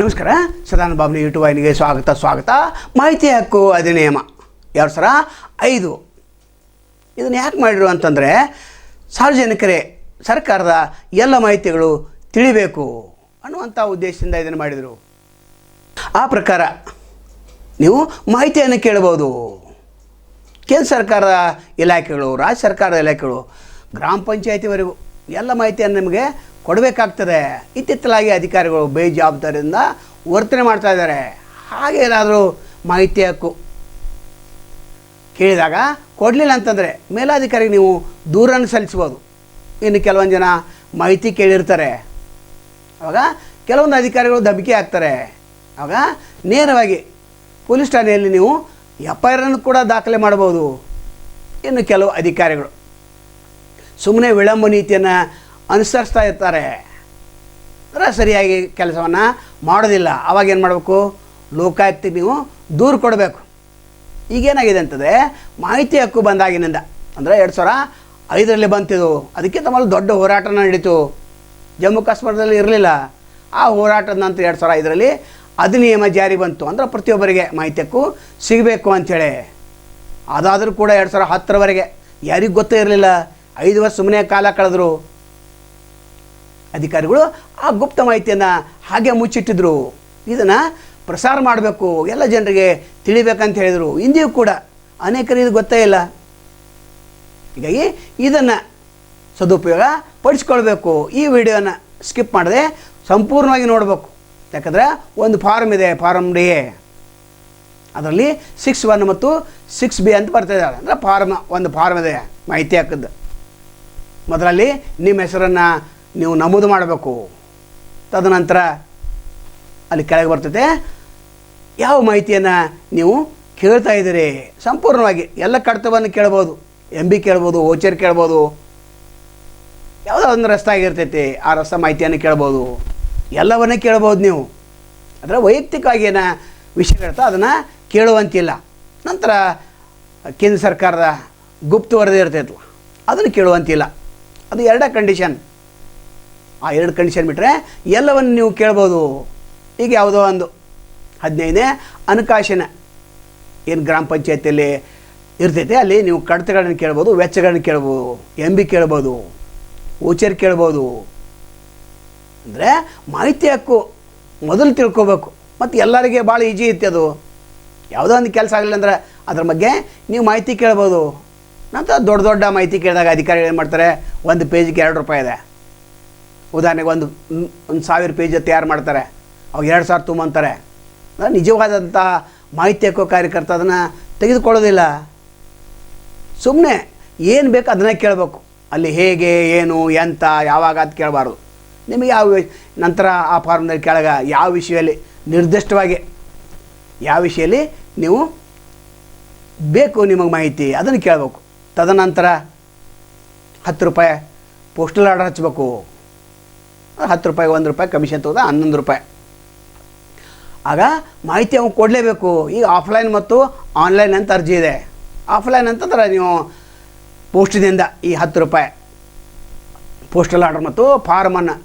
ನಮಸ್ಕಾರ. ಸದಾನಂದ ಬಾಬ್ನಿ ಯೂಟ್ಯೂಬ್ ವಾಹಿನಿಗೆ ಸ್ವಾಗತ ಸ್ವಾಗತ. ಮಾಹಿತಿ ಹಕ್ಕು ಅಧಿನಿಯಮ. ಎರಡು ಸಾವಿರ ಐದು. ಇದನ್ನು ಯಾಕೆ ಮಾಡಿರು ಅಂತಂದರೆ ಸಾರ್ವಜನಿಕರೇ, ಸರ್ಕಾರದ ಎಲ್ಲ ಮಾಹಿತಿಗಳು ತಿಳಿಬೇಕು ಅನ್ನುವಂಥ ಉದ್ದೇಶದಿಂದ ಇದನ್ನು ಮಾಡಿದರು. ಆ ಪ್ರಕಾರ ನೀವು ಮಾಹಿತಿಯನ್ನು ಕೇಳ್ಬೋದು ಕೇಂದ್ರ ಸರ್ಕಾರದ ಇಲಾಖೆಗಳು, ರಾಜ್ಯ ಸರ್ಕಾರದ ಇಲಾಖೆಗಳು, ಗ್ರಾಮ ಪಂಚಾಯತಿವರೆಗೂ ಎಲ್ಲ ಮಾಹಿತಿಯನ್ನು ನಿಮಗೆ ಕೊಡಬೇಕಾಗ್ತದೆ. ಇತ್ತಿತ್ತಲಾಗಿ ಅಧಿಕಾರಿಗಳು ಬೇಜವಾಬ್ದಾರಿಯಿಂದ ವರ್ತನೆ ಮಾಡ್ತಾ ಇದ್ದಾರೆ. ಹಾಗೆ ಏನಾದರೂ ಮಾಹಿತಿ ಹಕ್ಕು ಕೇಳಿದಾಗ ಕೊಡಲಿಲ್ಲ ಅಂತಂದರೆ ಮೇಲಾಧಿಕಾರಿಗೆ ನೀವು ದೂರನ್ನು ಸಲ್ಲಿಸ್ಬೋದು ಇನ್ನು ಕೆಲವೊಂದು ಜನ ಮಾಹಿತಿ ಕೇಳಿರ್ತಾರೆ. ಆವಾಗ ಕೆಲವೊಂದು ಅಧಿಕಾರಿಗಳು ಧಮಕಿ ಹಾಕ್ತಾರೆ ಆವಾಗ ನೇರವಾಗಿ ಪೊಲೀಸ್ ಠಾಣೆಯಲ್ಲಿ ನೀವು ಎಫ್ ಐ ಆರನ್ನು ಕೂಡ ದಾಖಲೆ ಮಾಡ್ಬೋದು ಇನ್ನು ಕೆಲವು ಅಧಿಕಾರಿಗಳು ಸುಮ್ಮನೆ ವಿಳಂಬ ನೀತಿಯನ್ನು ಅನುಸರಿಸ್ತಾ ಇರ್ತಾರೆ. ಅಂದರೆ ಸರಿಯಾಗಿ ಕೆಲಸವನ್ನು ಮಾಡೋದಿಲ್ಲ. ಅವಾಗ ಏನು ಮಾಡಬೇಕು? ಲೋಕಾಯುಕ್ತಿಗೆ ನೀವು ದೂರು ಕೊಡಬೇಕು. ಈಗೇನಾಗಿದೆ ಅಂತಂದರೆ ಮಾಹಿತಿ ಹಕ್ಕು ಬಂದಾಗಿನಿಂದ, ಅಂದರೆ ಎರಡು ಸಾವಿರ ಐದರಲ್ಲಿ ಬಂತಿದ್ದು ಅದಕ್ಕೆ ತಮ್ಮಲ್ಲಿ ದೊಡ್ಡ ಹೋರಾಟನ ನಡೀತು. ಜಮ್ಮು ಕಾಶ್ಮೀರದಲ್ಲಿ ಇರಲಿಲ್ಲ. ಆ ಹೋರಾಟದ ನಂತರ ಎರಡು ಸಾವಿರ ಐದರಲ್ಲಿ ಅಧಿನಿಯಮ ಜಾರಿ ಬಂತು. ಅಂದರೆ ಪ್ರತಿಯೊಬ್ಬರಿಗೆ ಮಾಹಿತಿ ಹಕ್ಕು ಸಿಗಬೇಕು ಅಂಥೇಳಿ ಅದಾದರೂ ಕೂಡ ಎರಡು ಸಾವಿರ ಹತ್ತರವರೆಗೆ, ಯಾರಿಗೂ ಗೊತ್ತೇ ಇರಲಿಲ್ಲ. ಐದು ವರ್ಷ ಸುಮ್ಮನೆ ಕಾಲ ಕಳೆದ್ರು. ಅಧಿಕಾರಿಗಳು, ಆ ಗುಪ್ತ ಮಾಹಿತಿಯನ್ನು ಹಾಗೆ ಮುಚ್ಚಿಟ್ಟಿದ್ರು. ಇದನ್ನು ಪ್ರಸಾರ ಮಾಡಬೇಕು. ಎಲ್ಲ ಜನರಿಗೆ ತಿಳಿಬೇಕಂತ ಹೇಳಿದರು. ಇಂದಿಯೂ ಕೂಡ ಅನೇಕರಿಗೆ ಇದು ಗೊತ್ತೇ ಇಲ್ಲ. ಹೀಗಾಗಿ ಇದನ್ನು ಸದುಪಯೋಗ ಪಡಿಸ್ಕೊಳ್ಬೇಕು. ಈ ವಿಡಿಯೋನ ಸ್ಕಿಪ್ ಮಾಡದೆ ಸಂಪೂರ್ಣವಾಗಿ ನೋಡಬೇಕು. ಯಾಕಂದರೆ ಒಂದು ಫಾರಮ್ ಇದೆ ಫಾರಮ್ ಡಿ. ಅದರಲ್ಲಿ ಸಿಕ್ಸ್ ಒನ್ ಮತ್ತು ಸಿಕ್ಸ್ ಬಿ ಅಂತ ಬರ್ತಿದಾರೆ ಅಂದರೆ ಫಾರ್ಮ್ ಒಂದು ಫಾರ್ಮ್ ಇದೆ ಮಾಹಿತಿ ಹಾಕದ್ದು ಮೊದಲಲ್ಲಿ ನಿಮ್ಮ ಹೆಸರನ್ನು ನೀವು ನಮೂದು ಮಾಡಬೇಕು. ತದನಂತರ ಅಲ್ಲಿ ಕೆಳಗೆ ಬರ್ತದೆ. ಯಾವ ಮಾಹಿತಿಯನ್ನು ನೀವು ಕೇಳ್ತಾ ಇದ್ದೀರಿ? ಸಂಪೂರ್ಣವಾಗಿ ಎಲ್ಲ ಕರ್ತವ್ಯವನ್ನು ಕೇಳ್ಬೋದು. ಎಂ ಬಿ ಕೇಳ್ಬೋದು ಓಚರ್ ಕೇಳ್ಬೋದು. ಯಾವುದೋ ಒಂದು ರಸ್ತೆ ಆಗಿರ್ತೈತಿ, ಆ ರಸ್ತೆ ಮಾಹಿತಿಯನ್ನು ಕೇಳ್ಬೋದು. ಎಲ್ಲವನ್ನೇ ಕೇಳ್ಬೋದು ನೀವು. ಅದರ ವೈಯಕ್ತಿಕವಾಗಿ ಏನು ವಿಷಯ ಹೇಳ್ತಾ ಅದನ್ನು ಕೇಳುವಂತಿಲ್ಲ. ನಂತರ ಕೇಂದ್ರ ಸರ್ಕಾರದ ಗುಪ್ತ ವರದಿ ಇರ್ತೈತಲ್ಲ, ಅದನ್ನು ಕೇಳುವಂತಿಲ್ಲ. ಅದು ಎರಡೇ ಕಂಡೀಷನ್ ಆ ಎರಡು ಕಂಡೀಷನ್ ಬಿಟ್ಟರೆ ಎಲ್ಲವನ್ನು ನೀವು ಕೇಳ್ಬೋದು. ಈಗ ಯಾವುದೋ ಒಂದು ಹದಿನೈದನೇ ಅನುಕಾಶನ ಏನು ಗ್ರಾಮ ಪಂಚಾಯತಿಯಲ್ಲಿ ಇರ್ತೈತೆ, ಅಲ್ಲಿ ನೀವು ಕಡತಗಳನ್ನು ಕೇಳ್ಬೋದು, ವೆಚ್ಚಗಳನ್ನು ಕೇಳ್ಬೋದು ಎಂ ಬಿ ಕೇಳ್ಬೋದು, ಓಚರ್ ಕೇಳ್ಬೋದು. ಅಂದರೆ ಮಾಹಿತಿ ಹಕ್ಕು ಮೊದಲು ತಿಳ್ಕೊಬೇಕು. ಮತ್ತು ಎಲ್ಲರಿಗೆ ಭಾಳ ಈಜಿ ಇತ್ತು ಅದು. ಯಾವುದೋ ಒಂದು ಕೆಲಸ ಆಗಲಿಲ್ಲ ಅಂದ್ರೆ ಅದ್ರ ಬಗ್ಗೆ ನೀವು ಮಾಹಿತಿ ಕೇಳ್ಬೋದು. ನಂತರ ದೊಡ್ಡ ದೊಡ್ಡ ಮಾಹಿತಿ ಕೇಳಿದಾಗ ಅಧಿಕಾರಿಗಳು ಏನು ಮಾಡ್ತಾರೆ, ಒಂದು ಪೇಜಿಗೆ ಎರಡು ರೂಪಾಯಿ ಇದೆ. ಉದಾಹರಣೆಗೆ ಒಂದು ಒಂದು ಸಾವಿರ ಪೇಜ್ ತಯಾರು ಮಾಡ್ತಾರೆ, ಅವಾಗ ಎರಡು ಸಾವಿರ ತುಂಬಂತಾರೆ. ನಿಜವಾದಂಥ ಮಾಹಿತಿ ಹಕ್ಕೋ ಕಾರ್ಯಕರ್ತ ಅದನ್ನು ತೆಗೆದುಕೊಳ್ಳೋದಿಲ್ಲ. ಸುಮ್ಮನೆ ಏನು ಬೇಕು ಅದನ್ನೇ ಕೇಳಬೇಕು. ಅಲ್ಲಿ ಹೇಗೆ, ಏನು, ಎಂತ, ಯಾವಾಗ ಅಂತ ಕೇಳಬಾರ್ದು. ನಿಮಗೆ ಯಾವ ನಂತರ ಆ ಫಾರ್ಮ್ನಲ್ಲಿ ಕೇಳಗ ಯಾವ ವಿಷಯದಲ್ಲಿ ನಿರ್ದಿಷ್ಟವಾಗಿ, ಯಾವ ವಿಷಯದಲ್ಲಿ ನೀವು ಬೇಕು ನಿಮಗೆ ಮಾಹಿತಿ, ಅದನ್ನು ಕೇಳಬೇಕು. ತದನಂತರ ಹತ್ತು ರೂಪಾಯಿ ಪೋಸ್ಟಲ್ ಆರ್ಡರ್ ಹಚ್ಚಬೇಕು ಹತ್ತು ರೂಪಾಯಿ, ಒಂದು ರೂಪಾಯಿ ಕಮಿಷನ್ ತಗೋದ ಹನ್ನೊಂದು ರೂಪಾಯಿ. ಆಗ ಮಾಹಿತಿ ಅವ್ನು ಕೊಡಲೇಬೇಕು. ಈಗ ಆಫ್ಲೈನ್ ಮತ್ತು ಆನ್ಲೈನ್ ಅಂತ ಅರ್ಜಿ ಇದೆ. ಆಫ್ಲೈನ್ ಅಂತಂದ್ರೆ ನೀವು ಪೋಸ್ಟಿನಿಂದ ಈ ಹತ್ತು ರೂಪಾಯಿ. ಪೋಸ್ಟಲ್ ಆರ್ಡರ್ ಮತ್ತು ಫಾರ್ಮನ್ನು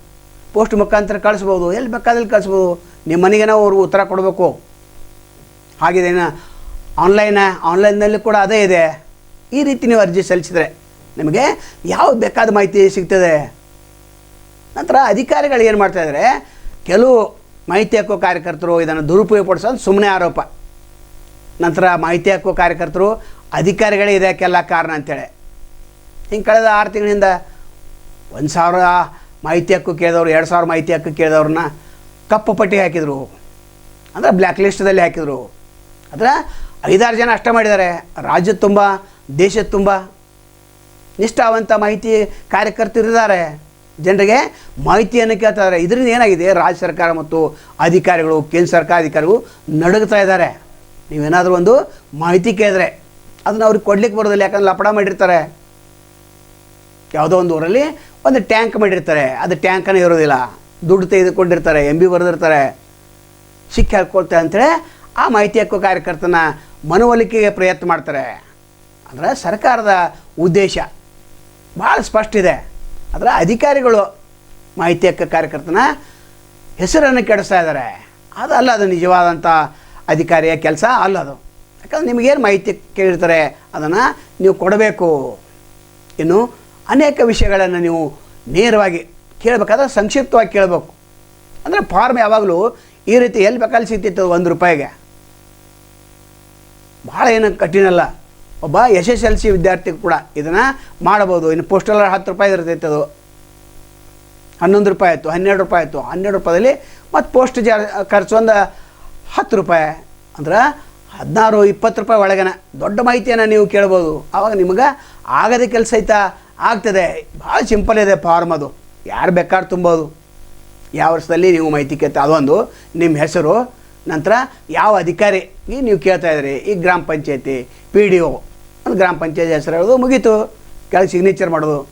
ಪೋಸ್ಟ್ ಮುಖಾಂತರ ಕಳಿಸ್ಬೋದು. ಎಲ್ಲಿ ಬೇಕಾದಲ್ಲಿ ಕಳಿಸ್ಬೋದು. ನಿಮ್ಮ ಮನೆಗೆ ನಾವು ಅವ್ರಿಗೆ ಉತ್ತರ ಕೊಡಬೇಕು. ಹಾಗಿದೇನ ಆನ್ಲೈನ ಆನ್ಲೈನ್ನಲ್ಲಿ ಕೂಡ ಅದೇ ಇದೆ. ಈ ರೀತಿ ನೀವು ಅರ್ಜಿ ಸಲ್ಲಿಸಿದರೆ ನಿಮಗೆ ಯಾವ ಬೇಕಾದ ಮಾಹಿತಿ ಸಿಗ್ತದೆ? ನಂತರ ಅಧಿಕಾರಿಗಳು ಏನು ಮಾಡ್ತಾಯಿದ್ದಾರೆ ಕೆಲವು ಮಾಹಿತಿ ಹಕ್ಕು ಕಾರ್ಯಕರ್ತರು ಇದನ್ನು ದುರುಪಯೋಗ ಪಡಿಸೋದು ಸುಮ್ಮನೆ ಆರೋಪ. ನಂತರ ಮಾಹಿತಿ ಹಕ್ಕು ಕಾರ್ಯಕರ್ತರು ಅಧಿಕಾರಿಗಳೇ ಇದಕ್ಕೆಲ್ಲ ಕಾರಣ ಅಂತೇಳಿ. ಹಿಂಗೆ ಕಳೆದ ಆರು ತಿಂಗಳಿಂದ ಒಂದು ಸಾವಿರ ಮಾಹಿತಿ ಹಕ್ಕು ಕೇಳಿದವರು, ಎರಡು ಸಾವಿರ ಮಾಹಿತಿ ಹಕ್ಕು ಕೇಳಿದವ್ರನ್ನ ಕಪ್ಪು ಪಟ್ಟಿ ಹಾಕಿದರು. ಅಂದರೆ ಬ್ಲ್ಯಾಕ್ ಲಿಸ್ಟದಲ್ಲಿ ಹಾಕಿದರು. ಅಂದರೆ ಐದಾರು ಜನ ಅಷ್ಟೇ ಮಾಡಿದ್ದಾರೆ. ರಾಜ್ಯದ ತುಂಬ, ದೇಶದ ತುಂಬ ನಿಷ್ಠಾವಂತ ಮಾಹಿತಿ ಕಾರ್ಯಕರ್ತರಿದ್ದಾರೆ ಜನರಿಗೆ ಮಾಹಿತಿಯನ್ನು ಕೇಳ್ತಾರೆ ಇದರಿಂದ ಏನಾಗಿದೆ? ರಾಜ್ಯ ಸರ್ಕಾರ ಮತ್ತು ಅಧಿಕಾರಿಗಳು, ಕೇಂದ್ರ ಸರ್ಕಾರ ಅಧಿಕಾರಿಗಳು ನಡುಗ್ತಾ ಇದ್ದಾರೆ. ನೀವೇನಾದರೂ ಒಂದು ಮಾಹಿತಿ ಕೇಳಿದ್ರೆ ಅದನ್ನು ಅವ್ರಿಗೆ ಕೊಡ್ಲಿಕ್ಕೆ ಬರೋದಿಲ್ಲ. ಯಾಕಂದ್ರೆ ಲಪಡ ಮಾಡಿರ್ತಾರೆ. ಯಾವುದೋ ಒಂದು ಊರಲ್ಲಿ ಒಂದು ಟ್ಯಾಂಕ್ ಮಾಡಿರ್ತಾರೆ. ಅದು ಟ್ಯಾಂಕನೇ ಇರೋದಿಲ್ಲ. ದುಡ್ಡು ತೆಗೆದುಕೊಂಡಿರ್ತಾರೆ. M B ಬರೆದಿರ್ತಾರೆ. ಸಿಕ್ಕಿ ಹಾಕ್ಕೊಳ್ತಾರೆ ಅಂತೇಳಿ ಆ ಮಾಹಿತಿ ಹಕ್ಕು ಕಾರ್ಯಕರ್ತನ ಮನವೊಲಿಕೆಗೆ ಪ್ರಯತ್ನ ಮಾಡ್ತಾರೆ. ಅಂದರೆ ಸರ್ಕಾರದ ಉದ್ದೇಶ ಭಾಳ ಸ್ಪಷ್ಟ ಇದೆ. ಆದರೆ ಅಧಿಕಾರಿಗಳು ಮಾಹಿತಿ ಹಕ್ಕ ಕಾರ್ಯಕರ್ತನ ಹೆಸರನ್ನು ಕೆಡಿಸ್ತಾ ಇದ್ದಾರೆ. ಅಲ್ಲ ಅದು ನಿಜವಾದಂಥ ಅಧಿಕಾರಿಯ ಕೆಲಸ ಅಲ್ಲ ಅದು. ಯಾಕಂದ್ರೆ ನಿಮಗೇನು ಮಾಹಿತಿ ಕೇಳಿರ್ತಾರೆ, ಅದನ್ನು ನೀವು ಕೊಡಬೇಕು. ಇನ್ನು ಅನೇಕ ವಿಷಯಗಳನ್ನು ನೀವು ನೇರವಾಗಿ ಕೇಳಬೇಕಾದ್ರೆ ಸಂಕ್ಷಿಪ್ತವಾಗಿ ಕೇಳಬೇಕು. ಅಂದರೆ ಫಾರ್ಮ್ ಯಾವಾಗಲೂ ಈ ರೀತಿ ಎಲ್ಲಿ ಬೇಕಾದ್ರೆ ಸಿಗ್ತಿತ್ತು ಒಂದು ರೂಪಾಯಿಗೆ. ಭಾಳ ಏನು ಕಠಿಣ ಅಲ್ಲ. ಒಬ್ಬ ಎಸ್ ಎಸ್ ಎಲ್ ಸಿ ವಿದ್ಯಾರ್ಥಿ ಕೂಡ ಇದನ್ನು ಮಾಡ್ಬೋದು ಇನ್ನು ಪೋಸ್ಟಲ್ ಹತ್ತು ರೂಪಾಯಿ ಇರ್ತೈತೆ ಅದು. ಹನ್ನೊಂದು ರೂಪಾಯಿ ಆಯಿತು, ಹನ್ನೆರಡು ರೂಪಾಯಿ ಆಯಿತು. ಹನ್ನೆರಡು ರೂಪಾಯಲ್ಲಿ ಮತ್ತು ಪೋಸ್ಟ್ ಜಾ ಖರ್ಚು ಒಂದು ಹತ್ತು ರೂಪಾಯಿ. ಅಂದ್ರೆ ಹದಿನಾರು, ಇಪ್ಪತ್ತು ರೂಪಾಯಿ ಒಳಗನ. ದೊಡ್ಡ ಮಾಹಿತಿಯನ್ನು ನೀವು ಕೇಳ್ಬೋದು. ಆವಾಗ ನಿಮಗೆ ಆಗದ ಕೆಲಸ ಐತಾ ಆಗ್ತದೆ. ಭಾಳ ಸಿಂಪಲ್ ಇದೆ ಫಾರ್ಮ್ ಅದು. ಯಾರು ಬೇಕಾದ್ರೂ ತುಂಬೋದು. ಯಾವ ವರ್ಷದಲ್ಲಿ ನೀವು ಮಾಹಿತಿ ಕೇಳ್ತಾ ಅದೊಂದು. ನಿಮ್ಮ ಹೆಸರು ನಂತರ ಯಾವ ಅಧಿಕಾರಿ ನೀವು ಕೇಳ್ತಾ ಇದ್ರಿ ಈಗ ಗ್ರಾಮ ಪಂಚಾಯತಿ ಪಿ ಡಿ ಒ ಗ್ರಾಮ ಪಂಚಾಯತಿ ಹೆಸರು ಹೇಳೋದು ಮುಗೀತು. ಕೆಳಗೆ ಸಿಗ್ನೇಚರ್ ಮಾಡೋದು.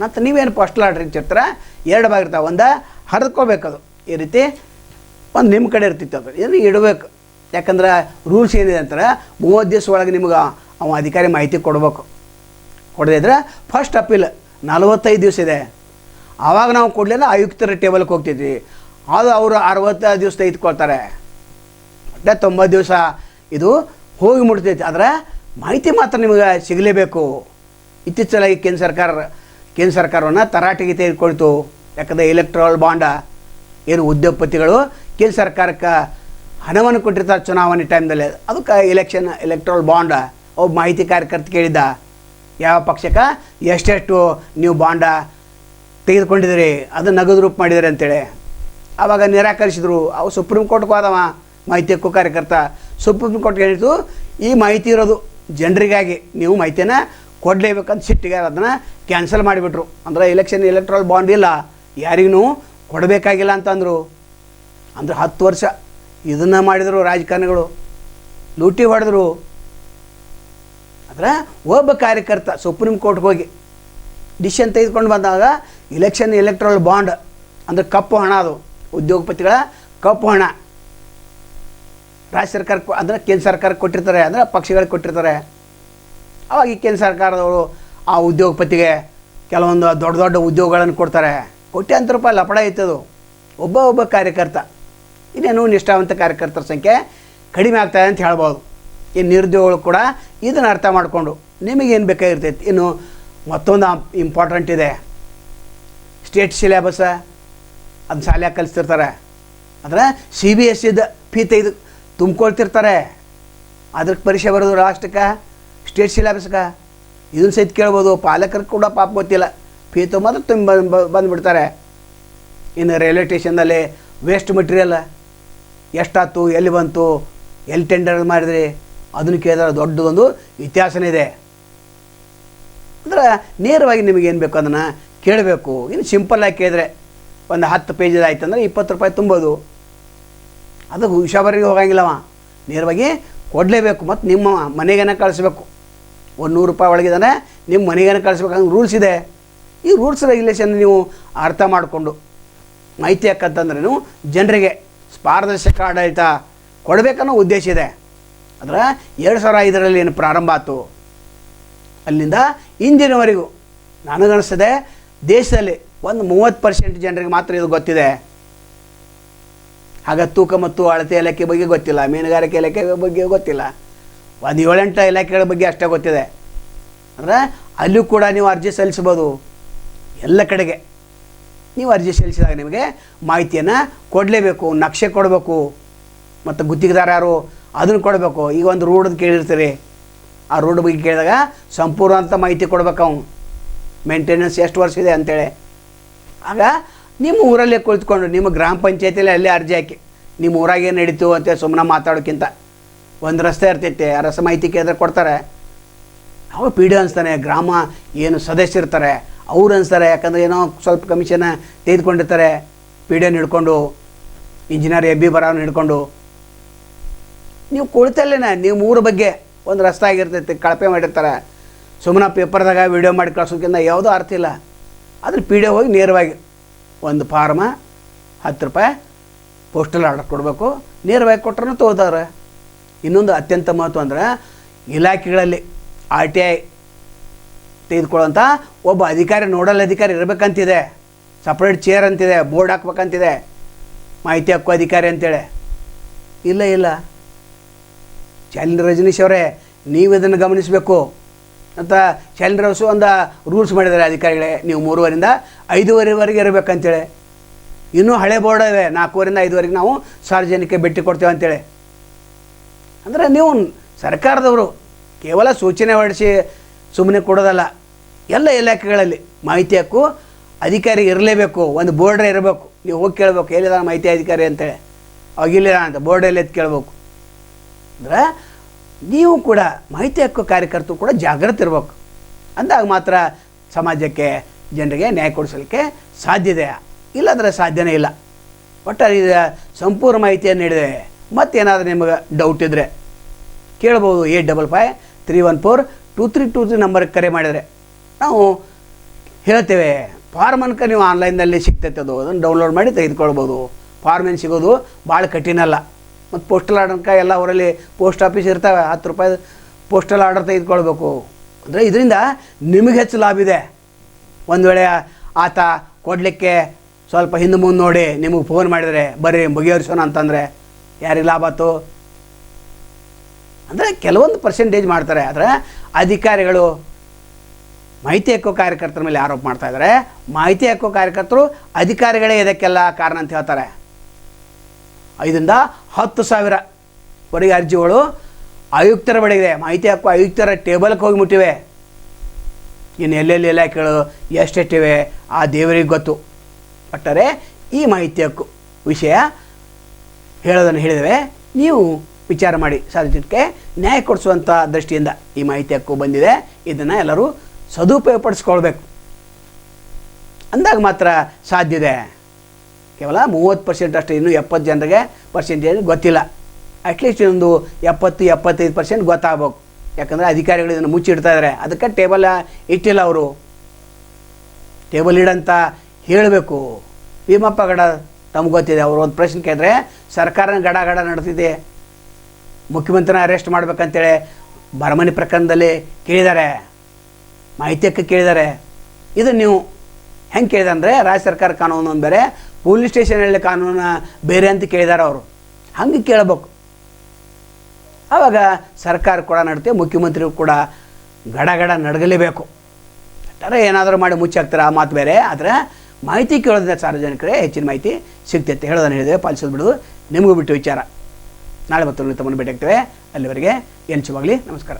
ನಂತರ ನೀವೇನು ಪೋಸ್ಟಲ್ ಆರ್ಡ್ರ್ ಚಿತ್ರ ಎರಡು ಭಾಗ ಇರ್ತಾವೆ. ಒಂದು ಹರಿದ್ಕೋಬೇಕದು. ಈ ರೀತಿ ಒಂದು ನಿಮ್ಮ ಕಡೆ ಇರ್ತಿತ್ತು ಅದು. ಏನು ಇಡಬೇಕು. ಯಾಕಂದ್ರೆ ರೂಲ್ಸ್ ಏನಿದೆ ಅಂತಾರೆ, ಮೂವತ್ತು ದಿವಸ ಒಳಗೆ ನಿಮ್ಗೆ ಅವ ಅಧಿಕಾರಿ ಮಾಹಿತಿ ಕೊಡಬೇಕು. ಕೊಡದೇ ಇದ್ರೆ ಫಸ್ಟ್ ಅಪೀಲ್ ನಲವತ್ತೈದು ದಿವಸ ಇದೆ. ಆವಾಗ ನಾವು ಕೊಡಲಿಲ್ಲ, ಆಯುಕ್ತರ ಟೇಬಲ್ಗೆ ಹೋಗ್ತಿದ್ವಿ. ಅದು ಅವರು ಅರವತ್ತು ದಿವಸ ತೆಗೆದುಕೊಳ್ತಾರೆ. ಒಟ್ಟೆ ತೊಂಬತ್ತು ದಿವಸ ಇದು ಹೋಗಿ ಮುಟ್ತೈತಿ. ಆದರೆ ಮಾಹಿತಿ ಮಾತ್ರ ನಿಮಗೆ ಸಿಗಲೇಬೇಕು. ಇತ್ತೀಚಲಾಗಿ ಕೇಂದ್ರ ಸರ್ಕಾರ, ಕೇಂದ್ರ ಸರ್ಕಾರವನ್ನು ತರಾಟೆಗೆ ತೆಗೆದುಕೊಳ್ತು. ಯಾಕಂದರೆ ಎಲೆಕ್ಟ್ರಲ್ ಬಾಂಡ ಏನು ಉದ್ಯೋಗಪತಿಗಳು ಕೇಂದ್ರ ಸರ್ಕಾರಕ್ಕೆ ಹಣವನ್ನು ಕೊಟ್ಟಿರ್ತಾರೆ ಚುನಾವಣೆ ಟೈಮ್ದಲ್ಲಿ ಅದಕ್ಕೆ ಎಲೆಕ್ಷನ್ ಎಲೆಕ್ಟ್ರಲ್ ಬಾಂಡ ಒಬ್ಬ ಮಾಹಿತಿ ಕಾರ್ಯಕರ್ತ ಕೇಳಿದ್ದ, ಯಾವ ಪಕ್ಷಕ್ಕೆ ಎಷ್ಟೆಷ್ಟು ನೀವು ಬಾಂಡ ತೆಗೆದುಕೊಂಡಿದ್ದೀರಿ ಅದು ನಗದು ರೂಪ ಮಾಡಿದ್ದೀರಿ ಅಂತೇಳಿ. ಆವಾಗ ನಿರಾಕರಿಸಿದ್ರು. ಅವು ಸುಪ್ರೀಂ ಕೋರ್ಟ್ಗೆ ಹೋದವ. ಮಾಹಿತಿ ಹಕ್ಕು ಕಾರ್ಯಕರ್ತ ಸುಪ್ರೀಂ ಕೋರ್ಟ್ ಹೇಳಿತು ಈ ಮಾಹಿತಿ ಇರೋದು ಜನರಿಗಾಗಿ. ನೀವು ಮಾಹಿತಿಯನ್ನು ಕೊಡಲೇಬೇಕಂತ ಸಿಟ್ಟಿಗೆ ಅದನ್ನು ಕ್ಯಾನ್ಸಲ್ ಮಾಡಿಬಿಟ್ರು. ಅಂದರೆ ಎಲೆಕ್ಷನ್ ಎಲೆಕ್ಟ್ರಲ್ ಬಾಂಡ್ ಇಲ್ಲ. ಯಾರಿಗೂ ಕೊಡಬೇಕಾಗಿಲ್ಲ ಅಂತಂದರು ಅಂದ್ರೆ. ಹತ್ತು ವರ್ಷ ಇದನ್ನು ಮಾಡಿದರು ರಾಜಕಾರಣಿಗಳು. ಲೂಟಿ ಹೊಡೆದ್ರು. ಆದರೆ ಒಬ್ಬ ಕಾರ್ಯಕರ್ತ ಸುಪ್ರೀಂ ಕೋರ್ಟ್ಗೆ ಹೋಗಿ ಡಿಸಿಷನ್ ತೆಗೆದುಕೊಂಡು ಬಂದಾಗ ಇಲೆಕ್ಷನ್ ಎಲೆಕ್ಟ್ರಲ್ ಬಾಂಡ್ ಅಂದರೆ ಕಪ್ಪು ಹಣ ಅದು. ಉದ್ಯೋಗಪತಿಗಳ ಕಪ್ಪು ಹಣ. ರಾಜ್ಯ ಸರ್ಕಾರಕ್ಕೆ ಅಂದರೆ ಕೇಂದ್ರ ಸರ್ಕಾರಕ್ಕೆ ಕೊಟ್ಟಿರ್ತಾರೆ, ಅಂದರೆ ಪಕ್ಷಗಳಿಗೆ ಕೊಟ್ಟಿರ್ತಾರೆ. ಅವಾಗ ಈ ಕೇಂದ್ರ ಸರ್ಕಾರದವರು ಆ ಉದ್ಯೋಗಪತಿಗೆ ಕೆಲವೊಂದು ದೊಡ್ಡ ದೊಡ್ಡ ಉದ್ಯೋಗಗಳನ್ನು ಕೊಡ್ತಾರೆ. ಕೋಟ್ಯಾಂತರ ರೂಪಾಯಿ ಲಪಡ ಇತ್ತದು. ಒಬ್ಬ ಒಬ್ಬ ಕಾರ್ಯಕರ್ತ, ಇನ್ನೇನು ನಿಷ್ಠಾವಂತ ಕಾರ್ಯಕರ್ತರ ಸಂಖ್ಯೆ ಕಡಿಮೆ ಆಗ್ತಾಯಿದೆ ಅಂತ ಹೇಳ್ಬೋದು. ಈ ನಿರುದ್ಯೋಗಗಳು ಕೂಡ ಇದನ್ನು ಅರ್ಥ ಮಾಡಿಕೊಂಡು ನಿಮಗೇನು ಬೇಕಾಗಿರ್ತೈತಿ? ಇನ್ನು ಮತ್ತೊಂದು ಇಂಪಾರ್ಟೆಂಟ್ ಇದೆ. ಸ್ಟೇಟ್ ಸಿಲೆಬಸ್ ಅದನ್ನ ಶಾಲ್ಯಾಗ ಕಲಿಸ್ತಿರ್ತಾರೆ. ಅಂದರೆ ಸಿ ಬಿ ಎಸ್ ಸಿದ ಫೀ ತೆಗೆದು ತುಂಬ್ಕೊಳ್ತಿರ್ತಾರೆ. ಅದಕ್ಕೆ ಪರೀಕ್ಷೆ ಬರೋದು ರಾಷ್ಟ್ರಕ್ಕೆ ಸ್ಟೇಟ್ ಸಿಲೆಬಸ್ಗೆ ಇದನ್ನು ಸಹಿತ ಕೇಳ್ಬೋದು ಪಾಲಕರಿಗೆ ಕೂಡ ಪಾಪ ಗೊತ್ತಿಲ್ಲ. ಫೀ ತೊಗೊಂಬಂದ್ರೆ ತುಂಬ ಬಂದುಬಿಡ್ತಾರೆ. ಇನ್ನು ರೈಲ್ವೆ ಸ್ಟೇಷನ್ನಲ್ಲಿ ವೇಸ್ಟ್ ಮಟೀರಿಯಲ್ ಎಷ್ಟಾಯ್ತು ಎಲ್ಲಿ ಬಂತು, ಎಲ್ಲಿ ಟೆಂಡರ್ ಮಾಡಿದ್ರಿ, ಅದನ್ನು ಕೇಳಿದ್ರೆ ದೊಡ್ಡದೊಂದು ಇತಿಹಾಸನೇ ಇದೆ. ಅಂದ್ರೆ ನೇರವಾಗಿ ನಿಮಗೆ ಏನು ಬೇಕು ಅದನ್ನು ಕೇಳಬೇಕು. ಇನ್ನು ಸಿಂಪಲ್ಲಾಗಿ ಕೇಳಿದ್ರೆ, ಒಂದು ಹತ್ತು ಪೇಜ್ ಆಯ್ತು ಅಂದರೆ ಇಪ್ಪತ್ತು ರೂಪಾಯಿ ತುಂಬೋದು. ಅದು ಹುಷಾಬರಿಗೆ ಹೋಗಂಗಿಲ್ಲವ ನೇರವಾಗಿ ಕೊಡಲೇಬೇಕು ಮತ್ತು ನಿಮ್ಮ ಮನೆಗೇನೆ ಕಳಿಸ್ಬೇಕು. ಒಂದು ನೂರು ರೂಪಾಯಿ ಒಳಗಿದಾನೆ ನಿಮ್ಮ ಮನೆಗೇನೆ ಕಳಿಸ್ಬೇಕಂದ್ರೆ ರೂಲ್ಸ್ ಇದೆ. ಈ ರೂಲ್ಸ್ ರೆಗ್ಯುಲೇಷನ್ ನೀವು ಅರ್ಥ ಮಾಡಿಕೊಂಡು. ಮಾಹಿತಿ ಯಾಕಂತಂದ್ರೆ ನೀವು ಜನರಿಗೆ ಪಾರದರ್ಶಕ ಆಡಳಿತ ಕೊಡಬೇಕನ್ನೋ ಉದ್ದೇಶ ಇದೆ. ಅಂದ್ರೆ ಎರಡು ಸಾವಿರ ಐದರಲ್ಲಿ ಏನು ಪ್ರಾರಂಭ ಆಯಿತು ಅಲ್ಲಿಂದ ಇಂದಿನವರೆಗೂ ನನಗನ್ನಿಸ್ತದೆ ದೇಶದಲ್ಲಿ ಒಂದು ಮೂವತ್ತು ಪರ್ಸೆಂಟ್ ಜನರಿಗೆ ಮಾತ್ರ ಇದು ಗೊತ್ತಿದೆ. ಆಗ ತೂಕ ಮತ್ತು ಅಳತೆ ಇಲಾಖೆ ಬಗ್ಗೆ ಗೊತ್ತಿಲ್ಲ, ಮೀನುಗಾರಿಕೆ ಇಲಾಖೆ ಬಗ್ಗೆ ಗೊತ್ತಿಲ್ಲ. ಒಂದು ಏಳೆಂಟು ಇಲಾಖೆಗಳ ಬಗ್ಗೆ ಅಷ್ಟೇ ಗೊತ್ತಿದೆ. ಅಂದರೆ ಅಲ್ಲೂ ಕೂಡ ನೀವು ಅರ್ಜಿ ಸಲ್ಲಿಸ್ಬೋದು ಎಲ್ಲ ಕಡೆಗೆ ನೀವು ಅರ್ಜಿ ಸಲ್ಲಿಸಿದಾಗ ನಿಮಗೆ ಮಾಹಿತಿಯನ್ನು ಕೊಡಲೇಬೇಕು, ನಕ್ಷೆ ಕೊಡಬೇಕು, ಮತ್ತು ಗುತ್ತಿಗೆದಾರ ಯಾರು ಅದನ್ನು ಕೊಡಬೇಕು. ಈಗ ಒಂದು ರೋಡ್ ಕೇಳಿರ್ತೀರಿ. ಆ ರೋಡ್ ಬಗ್ಗೆ ಕೇಳಿದಾಗ ಸಂಪೂರ್ಣ ಅಂತ ಮಾಹಿತಿ ಕೊಡ್ಬೇಕು ಅವ್ನು. ಮೇಂಟೆನೆನ್ಸ್ ಎಷ್ಟು ವರ್ಷ ಇದೆ ಅಂತೇಳಿ. ಆಗ ನಿಮ್ಮ ಊರಲ್ಲೇ ಕುಳಿತುಕೊಂಡು, ನಿಮ್ಮ ಗ್ರಾಮ ಪಂಚಾಯತಿಯಲ್ಲಿ ಅಲ್ಲೇ ಅರ್ಜಿ ಹಾಕಿ. ನಿಮ್ಮ ಊರಾಗೇನು ನಡೀತು ಅಂತ ಸುಮ್ಮನೆ ಮಾತಾಡೋಕ್ಕಿಂತ. ಒಂದು ರಸ್ತೆ ಇರ್ತೈತೆ, ಆ ರಸ್ತೆ ಮಾಹಿತಿ ಕೇಂದ್ರ ಕೊಡ್ತಾರೆ. ಅವಾಗ ಪಿ ಡಿ ಅನಿಸ್ತಾನೆ, ಗ್ರಾಮ ಏನು ಸದಸ್ಯರಿರ್ತಾರೆ ಅವ್ರು ಅನಿಸ್ತಾರೆ, ಯಾಕಂದರೆ ಏನೋ ಸ್ವಲ್ಪ ಕಮಿಷನ್ ತೆಗೆದುಕೊಂಡಿರ್ತಾರೆ. ಪಿ ಡಿ ಎನ್ ಹಿಡ್ಕೊಂಡು ಇಂಜಿನಿಯರ್ ಎ ಬಿ ಬರೋನು ಹಿಡ್ಕೊಂಡು. ನೀವು ಕುಳಿತಲ್ಲೇನೆ ನೀವು ಊರ ಬಗ್ಗೆ ಒಂದು ರಸ್ತೆ ಆಗಿರ್ತೈತೆ, ಕಳಪೆ ಮಾಡಿರ್ತಾರೆ. ಸುಮ್ಮನೆ ಪೇಪರ್ದಾಗ ವಿಡಿಯೋ ಮಾಡಿ ಕಳ್ಸೋಕ್ಕಿಂತ ಯಾವುದೂ ಅರ್ಥ ಇಲ್ಲ. ಆದರೆ ಪಿ ಡಿ ಹೋಗಿ ನೇರವಾಗಿ ಒಂದು ಫಾರ್ಮ ಹತ್ತು ರೂಪಾಯಿ ಪೋಸ್ಟಲ್ ಆರ್ಡರ್ ಕೊಡಬೇಕು. ನೇರವಾಗಿ ಕೊಟ್ರೂ ತೋದವ್ರೆ ಇನ್ನೊಂದು ಅತ್ಯಂತ ಮಹತ್ವ ಅಂದ್ರೆ ಇಲಾಖೆಗಳಲ್ಲಿ ಆರ್ ಟಿ ಐ ತೆಗೆದುಕೊಳ್ಳೋಂಥ ಒಬ್ಬ ಅಧಿಕಾರಿ, ನೋಡಲ್ ಅಧಿಕಾರಿ ಇರಬೇಕಂತಿದೆ. ಸಪ್ರೇಟ್ ಚೇರ್ ಅಂತಿದೆ ಬೋರ್ಡ್ ಹಾಕ್ಬೇಕಂತಿದೆ. ಮಾಹಿತಿ ಹಕ್ಕು ಅಧಿಕಾರಿ ಅಂತೇಳಿ. ಇಲ್ಲ ಇಲ್ಲ. ಚಾಲೆಂಜ್ ರಜನೀಶ್ ಅವರೇ, ನೀವು ಇದನ್ನು ಗಮನಿಸಬೇಕು. ಅಂತ ಶಾಲಿನಿ ಹೌಸು ಒಂದು ರೂಲ್ಸ್ ಮಾಡಿದ್ದಾರೆ ಅಧಿಕಾರಿಗಳೇ. ನೀವು ಮೂರುವರಿಂದ ಐದೂವರೆವರೆಗೆ ಇರಬೇಕಂತೇಳಿ. ಇನ್ನೂ ಹಳೆ ಬೋರ್ಡ್ ಇದೆ ನಾಲ್ಕೂವರೆಯಿಂದ ಐದುವರೆಗೆ ನಾವು ಸಾರ್ವಜನಿಕ ಭೇಟಿ ಕೊಡ್ತೇವೆ ಅಂತೇಳಿ. ಅಂದರೆ ನೀವು ಸರ್ಕಾರದವರು ಕೇವಲ ಸೂಚನೆ ಹೊರಡಿಸಿ ಸುಮ್ಮನೆ ಕೊಡೋದಲ್ಲ. ಎಲ್ಲ ಇಲಾಖೆಗಳಲ್ಲಿ ಮಾಹಿತಿ ಹಕ್ಕು ಅಧಿಕಾರಿ ಇರಲೇಬೇಕು. ಒಂದು ಬೋರ್ಡ್ರೆ ಇರಬೇಕು. ನೀವು ಹೋಗಿ ಕೇಳಬೇಕು ಎಲ್ಲಿದ ಮಾಹಿತಿ ಅಧಿಕಾರಿ ಅಂತೇಳಿ. ಅವಾಗಿಲ್ಲ ಅಂತ ಬೋರ್ಡಲ್ಲಿ ಎತ್ತು ಕೇಳಬೇಕು. ಅಂದ್ರೆ ನೀವು ಕೂಡ ಮಾಹಿತಿ ಹಕ್ಕು ಕಾರ್ಯಕರ್ತರು ಕೂಡ ಜಾಗೃತಿ ಇರಬೇಕು. ಅಂದಾಗ ಮಾತ್ರ ಸಮಾಜಕ್ಕೆ ಜನರಿಗೆ ನ್ಯಾಯ ಕೊಡಿಸಲಿಕ್ಕೆ ಸಾಧ್ಯತೆ ಇಲ್ಲಾಂದರೆ ಸಾಧ್ಯನೇ ಇಲ್ಲ. ಒಟ್ಟಾರೆ ಈಗ ಸಂಪೂರ್ಣ ಮಾಹಿತಿಯನ್ನು ನೀಡಿದೆ ಮತ್ತೇನಾದರೂ ನಿಮಗೆ ಡೌಟ್ ಇದ್ದರೆ ಕೇಳ್ಬೋದು eight double five three one four two three two three ನಂಬರ್ಗೆ ಕರೆ ಮಾಡಿದರೆ. ನಾವು ಹೇಳ್ತೇವೆ ಫಾರ್ಮ್ ಅನ್ಕ ನೀವು ಆನ್ಲೈನಲ್ಲಿ ಸಿಗ್ತೈತೆ ಅದು. ಅದನ್ನು ಡೌನ್ಲೋಡ್ ಮಾಡಿ ತೆಗೆದುಕೊಳ್ಬೋದು. ಫಾರ್ಮ್ ಏನು ಸಿಗೋದು? ಭಾಳ ಕಠಿಣ ಅಲ್ಲ. ಮತ್ತು ಪೋಸ್ಟಲ್ ಆರ್ಡರ್ಕ ಎಲ್ಲ ಊರಲ್ಲಿ ಪೋಸ್ಟ್ ಆಫೀಸ್ ಇರ್ತವೆ, ಹತ್ತು ರೂಪಾಯಿ ಪೋಸ್ಟಲ್ ಆರ್ಡರ್ ತೆಗೆದುಕೊಳ್ಬೇಕು. ಅಂದರೆ ಇದರಿಂದ ನಿಮಗೆ ಹೆಚ್ಚು ಲಾಭ ಇದೆ. ಒಂದು ವೇಳೆ ಆತ ಕೊಡಲಿಕ್ಕೆ ಸ್ವಲ್ಪ ಹಿಂದೆ ಮುಂದೆ ನೋಡಿ ನಿಮಗೆ ಫೋನ್ ಮಾಡಿದರೆ, ಬರ್ರಿ ಬಗೆಹರಿಸೋಣ ಅಂತಂದರೆ ಯಾರಿಗೆ ಲಾಭ ಆಯ್ತು ಅಂದರೆ ಕೆಲವೊಂದು ಪರ್ಸೆಂಟೇಜ್ ಮಾಡ್ತಾರೆ. ಆದರೆ ಅಧಿಕಾರಿಗಳು ಮಾಹಿತಿ ಹಕ್ಕು ಕಾರ್ಯಕರ್ತರ ಮೇಲೆ ಆರೋಪ ಮಾಡ್ತಾ ಇದ್ದಾರೆ ಮಾಹಿತಿ ಹಕ್ಕು ಕಾರ್ಯಕರ್ತರು ಅಧಿಕಾರಿಗಳೇ ಇದಕ್ಕೆಲ್ಲ ಕಾರಣ ಅಂತ ಹೇಳ್ತಾರೆ. ಐದರಿಂದ ಹತ್ತು ಸಾವಿರ ವರೆಗೆ ಅರ್ಜಿಗಳು ಆಯುಕ್ತರ ಬಳಿಗಿದೆ ಮಾಹಿತಿ ಹಕ್ಕು ಆಯುಕ್ತರ ಟೇಬಲ್ಗೆ ಹೋಗಿ ಮುಟ್ಟಿವೆ. ಇನ್ನು ಎಲ್ಲೆಲ್ಲಿ ಇಲಾಖೆಗಳು ಎಷ್ಟೆಷ್ಟಿವೆ ಆ ದೇವರಿಗೆ ಗೊತ್ತು. ಒಟ್ಟಾರೆ ಈ ಮಾಹಿತಿ ಹಕ್ಕು ವಿಷಯ ಹೇಳೋದನ್ನು ಹೇಳಿದರೆ ನೀವು ವಿಚಾರ ಮಾಡಿ ಸಾರ್ವಜನಿಕಕ್ಕೆ ನ್ಯಾಯ ಕೊಡಿಸುವಂಥ ದೃಷ್ಟಿಯಿಂದ ಈ ಮಾಹಿತಿ ಹಕ್ಕು ಬಂದಿದೆ. ಇದನ್ನು ಎಲ್ಲರೂ ಸದುಪಯೋಗಪಡಿಸ್ಕೊಳ್ಬೇಕು. ಅಂದಾಗ ಮಾತ್ರ ಸಾಧ್ಯ ಇದೆ. ಕೇವಲ ಮೂವತ್ತು ಪರ್ಸೆಂಟ್ ಅಷ್ಟೇ, ಇನ್ನೂ ಎಪ್ಪತ್ತು ಜನರಿಗೆ ಪರ್ಸೆಂಟೇಜ್ ಗೊತ್ತಿಲ್ಲ. ಅಟ್ಲೀಸ್ಟ್ ಇನ್ನೊಂದು ಎಪ್ಪತ್ತು, ಎಪ್ಪತ್ತೈದು ಪರ್ಸೆಂಟ್ ಗೊತ್ತಾಗಬೇಕು. ಯಾಕಂದರೆ ಅಧಿಕಾರಿಗಳು ಇದನ್ನು ಮುಚ್ಚಿಡ್ತಾ ಇದ್ದಾರೆ ಅದಕ್ಕೆ ಟೇಬಲ್ ಇಟ್ಟಿಲ್ಲ ಅವರು. ಟೇಬಲ್ ಇಡಂತ ಹೇಳಬೇಕು. ಭೀಮಪ್ಪ ಗಡ, ತಮ್ಗೆ ಗೊತ್ತಿದೆ. ಅವರು ಒಂದು ಪ್ರಶ್ನೆ ಕೇಳಿದ್ರೆ ಸರ್ಕಾರನ ಗಡ ಗಡ ನಡೆದಿದೆ. ಮುಖ್ಯಮಂತ್ರಿನ ಅರೆಸ್ಟ್ ಮಾಡ್ಬೇಕಂತೇಳಿ ಬರಮನಿ ಪ್ರಕರಣದಲ್ಲಿ ಕೇಳಿದ್ದಾರೆ. ಮಾಹಿತಿಯಕ್ಕೆ ಕೇಳಿದ್ದಾರೆ. ಇದು ನೀವು ಹೆಂಗೆ ಕೇಳಿದೆ ಅಂದರೆ ರಾಜ್ಯ ಸರ್ಕಾರ ಕಾನೂನು ಒಂದು ಬೇರೆ ಪೊಲೀಸ್ ಸ್ಟೇಷನಲ್ಲಿ ಕಾನೂನು ಬೇರೆ ಅಂತ ಕೇಳಿದಾರೆ ಅವರು. ಹಂಗೆ ಕೇಳಬೇಕು. ಆವಾಗ ಸರ್ಕಾರ ಕೂಡ ನಡತೆ, ಮುಖ್ಯಮಂತ್ರಿಗಳು ಕೂಡ ಗಡಗಡ ಗಡ ನಡಗಲೇಬೇಕು. ಒಟ್ಟಾರೆ ಏನಾದರೂ ಮಾಡಿ ಮುಚ್ಚಾಕ್ತಾರೆ ಆ ಮಾತು ಬೇರೆ, ಆದರೆ ಮಾಹಿತಿ ಕೇಳೋದ್ರಿಂದ ಸಾರ್ವಜನಿಕರೇ ಹೆಚ್ಚಿನ ಮಾಹಿತಿ ಸಿಗ್ತೈತೆ ಹೇಳೋದನ್ನು ಹೇಳಿದೆ, ಪಾಲಿಸೋದು ಬಿಡೋದು ನಿಮಗೂ ಬಿಟ್ಟು ವಿಚಾರ. ನಾಳೆ ಮತ್ತೊಂದು ತಮ್ಮನ್ನು ಭೇಟಿ ಆಗ್ತೇವೆ ಅಲ್ಲಿವರೆಗೆ ಎನ್ ನಮಸ್ಕಾರ.